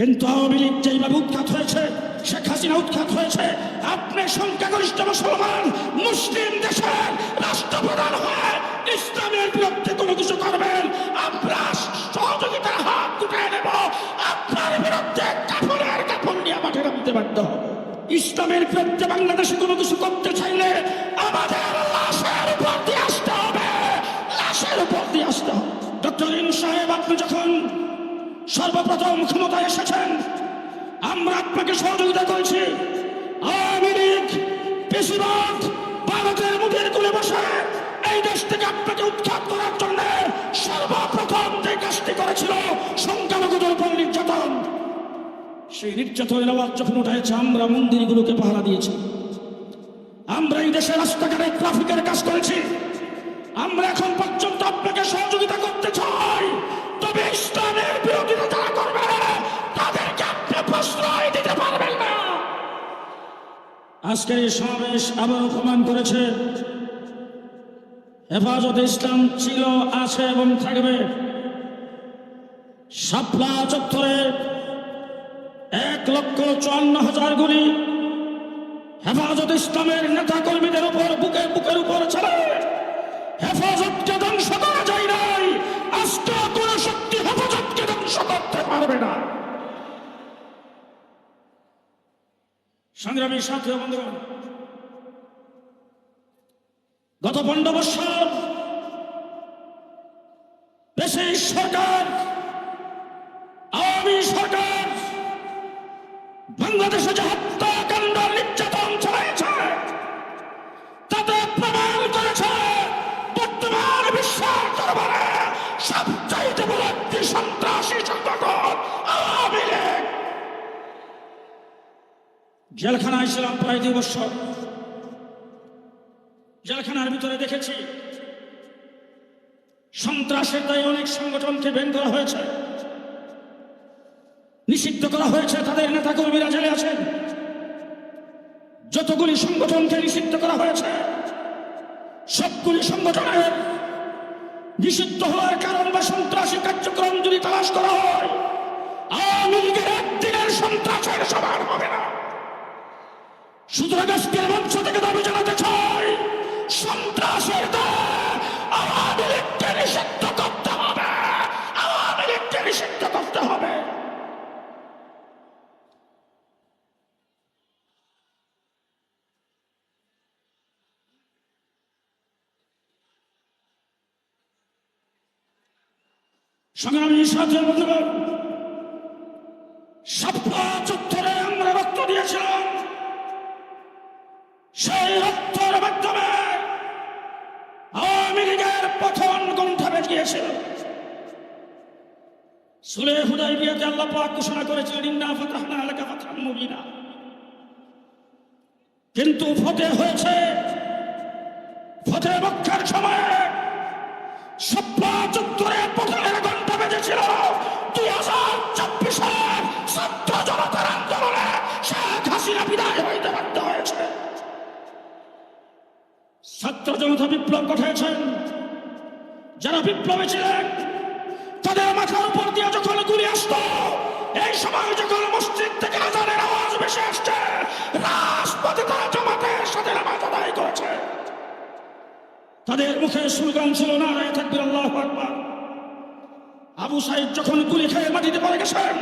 কিন্তু আওয়ামী লীগ যেইভাবে উৎখাত হয়েছে, শেখ হাসিনা উৎখাত হয়েছে, আপনি সংখ্যাগরিষ্ঠ মুসলমান, মুসলিম দেশের রাষ্ট্রপ্রধান হয়ে ইসলামের বিরুদ্ধে কোনো কিছু করবেন, আমরা সহযোগিতার হাত উঠে নেব, আপনার বিরুদ্ধে কাপড়ের কাপড় নিয়ে মাঠে নামতে বাধ্য। ইসলামের বিরুদ্ধে বাংলাদেশে কোনো কিছু করতে চাইলে আমাদের লাশের উপর দিয়ে আসতে হবে, লাশের উপর দিয়ে আসতে হবে ডক্টর সাহেব, আপনি যখন সর্বপ্রথম ক্ষমতায় এসেছেন। আমরা আপনাকে সহযোগিতা করেছি। আওয়ামী লীগ বেশিরভাগ ভারতের মুখের তুলে বসে এই দেশ থেকে আপনাকে উৎখাত করার জন্য সর্বপ্রথম যে কাজটি করেছিল সংখ্যালঘুদের উপর নির্যাতন, সেই নির্যাতনের আওয়াজ যখন উঠেছে, আমরা মন্দিরগুলোকে পাহারা দিয়েছি। আমরা এই দেশে রাস্তাঘাটে ট্রাফিকের কাজ করেছি। আমরা এখন পর্যন্ত আপনাকে সহযোগিতা করতে চাই। তবে ইসলামের বিরোধিতা করবে, তাদেরকে আপনি প্রশ্রয় দিতে পারবেন না। আজকের এই সমাবেশ আবার প্রমাণ করেছে, হেফাজত ইসলাম ছিল, আছে এবং থাকবে। শাপলা চত্বরে এক লক্ষ চুয়ান্ন হাজার গুলি হেফাজত ইসলামের নেতা কর্মীদের উপর বুকের বুকের উপর ছেড়ে পারবে না। সংগ্রামী সাথে বন্ধুগণ গত পনেরো বছর দেশের সরকার আওয়ামী সরকার বাংলাদেশে যে জেলখানায় ছিলাম প্রায় দুই বছর। জেলখানার ভিতরে দেখেছি, সন্ত্রাসের দায়ে অনেক সংগঠনকে বের করা হয়েছে। নিষিদ্ধ করা হয়েছে, তাদের নেতা কর্মীরা জেলে আছেন। যতগুলি সংগঠনকে নিষিদ্ধ করা হয়েছে, সবগুলি সংগঠনের নিষিদ্ধ হওয়ার কারণ বা সন্ত্রাসী কার্যক্রম যদি তালাশ করা হয়, আওয়ামী লীগের একদিনের সুতরাং আজকের মঞ্চ থেকে দাবি জানাতে চাই, সন্ত্রাসের আওয়ামী লীগকে নিষিদ্ধ করতে হবে, আওয়ামী লীগকে নিষিদ্ধ করতে হবে। সংগ্রামী সাথে সেই রক্তের মাধ্যমে আওয়ামী লীগের পথন গ্রন্থ বেরিয়েছিল। সুলে হুদাই বিয়াতে আল্লাহ পাক ঘোষণা করেছিলেন, ইন্না ফাতাহনা আলাকা ফাতহান মুবিনা। কিন্তু ফতে হয়েছে, ফতে মক্কার সময়ে সপ্লা চত্বরে জনতা বিপ্লব ঘটিয়েছেন যারা বিপ্লবে ছিলেন, তাদের মাথার উপর দিয়ে যখন গুলি আসতো, এই সময় যখন মসজিদ থেকে আজানের আওয়াজ ভেসে আসছে, রাজপথে তারা জামাতের সাথে নামাজ আদায় করেছে। তাদের মুখে স্লোগান ছিল না রায় থাকবির আল্লাহ আকবার। আবু সাইদ যখন গুলি খেয়ে মাটিতে পড়ে গেছেন,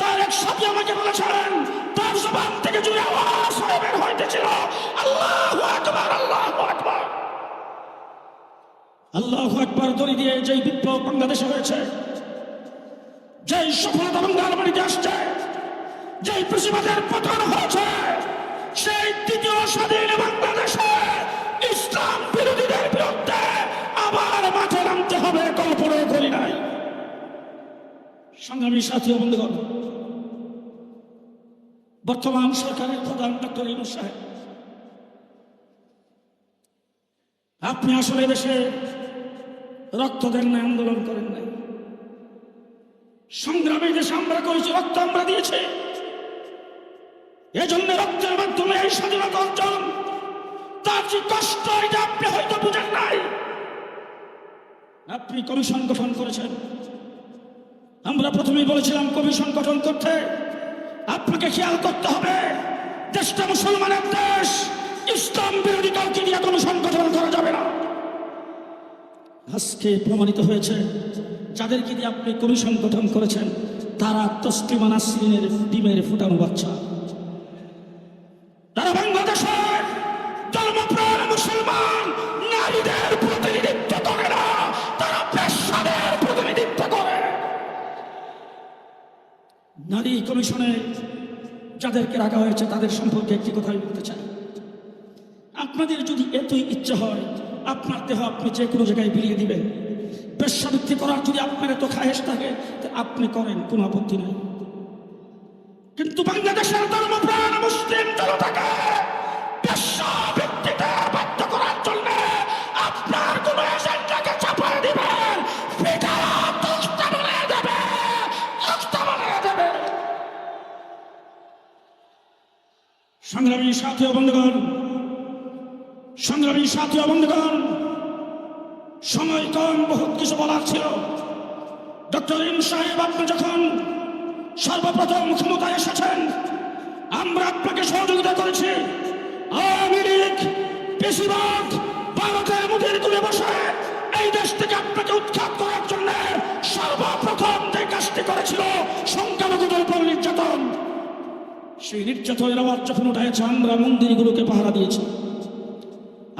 তার এক সাথী আমাকে বলেছেন, তার জবান থেকে জুড়ে আওয়াজ হয়ে বের হইতেছিল। আল্লাহু আকবার আল্লাহু আকবার। আল্লাহু আকবার দড়ি দিয়ে যেই বিপ্লব বাংলাদেশে হয়েছে, যেই সফলতা বাংলার বাড়িতে আসছে, যেই প্রতিবাদের পতন হয়েছে, সেই তৃতীয় স্বাধীন বাংলাদেশে ইসলাম বিরোধীদের বিরুদ্ধে আবার মাঠে নামতে হবে কল্পনা করি নাই। সংগ্রামী সাথী বন্ধুগণ, বর্তমান সরকারের প্রধান ডক্টর ইনু সাহেব, আপনি আসলে দেশে রক্ত দেন না আন্দোলন করেন নাই। সংগ্রামে দেশে আমরা করেছি, রক্ত আমরা দিয়েছি। এজন্য রক্তের মাধ্যমে এই স্বাধীনতা অর্জন। তার যে কষ্ট, এটা আপনি হয়তো বুঝেন নাই। আপনি কমিশন গঠন করেছেন। আমরা প্রথমেই বলেছিলাম কমিশন গঠন করতে আপনাকে খেয়াল করতে হবে। দেশটা মুসলমানের দেশ। ইসলাম বিরোধী কাউকে দিয়ে কমিশন গঠন করা যাবে না। প্রমাণিত হয়েছে, যাদেরকে দিয়ে আপনি কমিশন গঠন করেছেন, তারা তসলিমা নাসরিনের ডিমের ফুটানো বাচ্চা। তারা বাংলাদেশের মুসলমান, নারীদের না, তারা নারী কমিশনে যাদেরকে রাখা হয়েছে, তাদের সম্পর্কে একটি কথাই বলতে চাই। আপনাদের যদি এতই ইচ্ছে হয় আপনার দেহ আপনি যে কোনো জায়গায় বিলিয়ে দিবেন। বেশ্যাবৃত্তি করার যদি আপনার এত খায়েশ থাকে আপনি করেন, কোনো আপত্তি নেই। কিন্তু বাংলাদেশের ধর্মপ্রাণ মুসলিম জনতাকে বাধ্য করার জন্য আপনার সংগ্রামী সাথী বন্ধুগণ সাথী বন্ধুগণ সময় কম বহুত কিছু বলার ছিল। ডক্টর ইম সাহেব, আপনি যখন সর্বপ্রথম ক্ষমতায় এসেছেন, আমরা আপনাকে সহযোগিতা করেছি। আওয়ামী লীগ বেশিরভাগ ভারতের মুখের তুলে বসে এই দেশ থেকে আপনাকে উৎখাত করার জন্য সর্বপ্রথম যে কাজটি করেছিল সংখ্যালঘুদের উপর নির্যাতন। সেই নির্যাতনের আওয়াজ যখন উঠেছে, আমরা মন্দিরগুলোকে পাহারা দিয়েছি।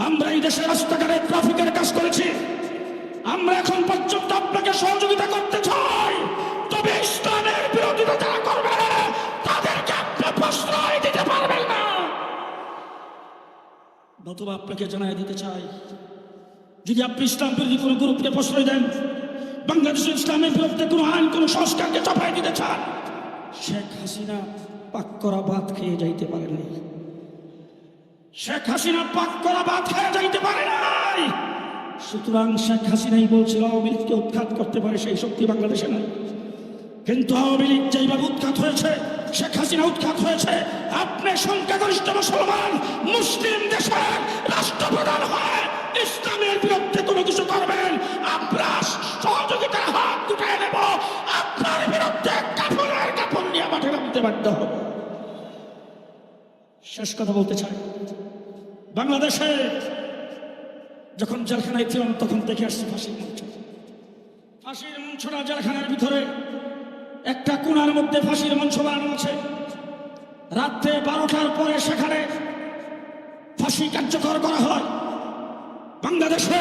আমরা এই দেশের রাস্তাঘাটে ট্রাফিকের কাজ করেছি। আমরা এখন পর্যন্ত আপনাকে সহযোগিতা করতে চাই। তবে ইসলামের বিরোধিতা যারা করবে, তাদেরকে আপনি প্রশ্রয় দিতে পারবেন না। নতুবা আপনাকে জানাই দিতে চাই, যদি আপনি ইসলাম বিরোধী কোনো গ্রুপকে প্রশ্রয় দেন, বাংলাদেশের ইসলামের বিরুদ্ধে কোনো আইন, কোনো সংস্কারকে চাপাই দিতে চান, শেখ হাসিনা পাক করা ভাত খেয়ে যাইতে পারে নাই। শেখ হাসিনা পাক করা ভাত খেয়ে যাইতে পারে নাই। সুতরাং শেখ হাসিনাই বলছিল, আওয়ামী লীগকে উৎখাত করতে পারে সেই শক্তি বাংলাদেশে নাই। কিন্তু আওয়ামী লীগ যেইভাবে উৎখাত হয়েছে, শেখ হাসিনা উৎখাত হয়েছে, আপনি সংখ্যাগরিষ্ঠ মুসলমান, মুসলিম দেশের রাষ্ট্রপ্রধান হয় ইসলামের বিরুদ্ধে কোনো কিছু করবেন, আমরা সহযোগিতার হাত দুটায় নেব। আপনার বিরুদ্ধে কাপড়ের কাপড় নিয়ে মাঠে নামতে বাধ্য হব। শেষ কথা বলতে চাই। বাংলাদেশে যখন জেলখানায় ছিলাম, তখন দেখে আসছি ফাঁসির মঞ্চ। ফাঁসির মঞ্চটা জেলখানার ভিতরে একটা কোণার মধ্যে ফাঁসির মঞ্চ বানানো আছে। রাত্রে বারোটার পরে সেখানে ফাঁসি কার্যকর করা হয়। বাংলাদেশে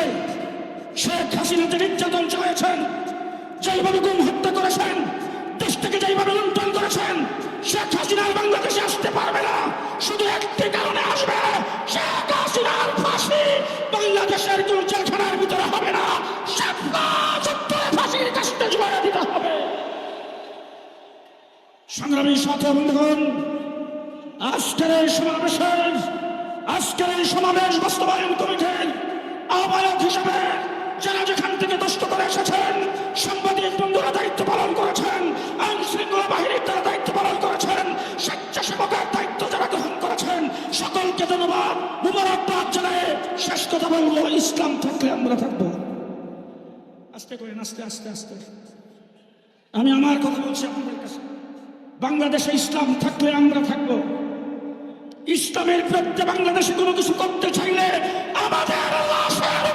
শেখ হাসিনা যে নির্যাতন চালিয়েছেন যেইভাবে গুম হত্যা করেছেন থেকে যেইভাবে লুণ্ঠন করেছেন, শেখ হাসিনার বাংলাদেশে আসতে পারবে না। শুধু একটি কারণে আসবে, শেখ হাসিনার ফাঁসি। বাংলাদেশের কোন জেলখানার ভিতরে হবে না চত্বরে ফাঁসির কাছতে জোয়ারা দিতে হবে। সংগ্রামী সাথে বন্ধুগণ, আজকের এই সমাবেশের, আজকের এই সমাবেশ বাস্তবায়ন কমিটির আহ্বায়ক হিসেবে যারা যেখান থেকে দষ্ট করে এসেছেন মুবারকবাদ শেষ কথা বলব, ইসলাম থাকলে আমরা থাকব। আস্তে করে, আস্তে আস্তে আস্তে। আমি আমার কথা বলছি আপনাদের কাছে। বাংলাদেশে ইসলাম থাকলে আমরা থাকব। ইসলামের বিরুদ্ধে বাংলাদেশে কোনো কিছু করতে চাইলে আমাদের লাশের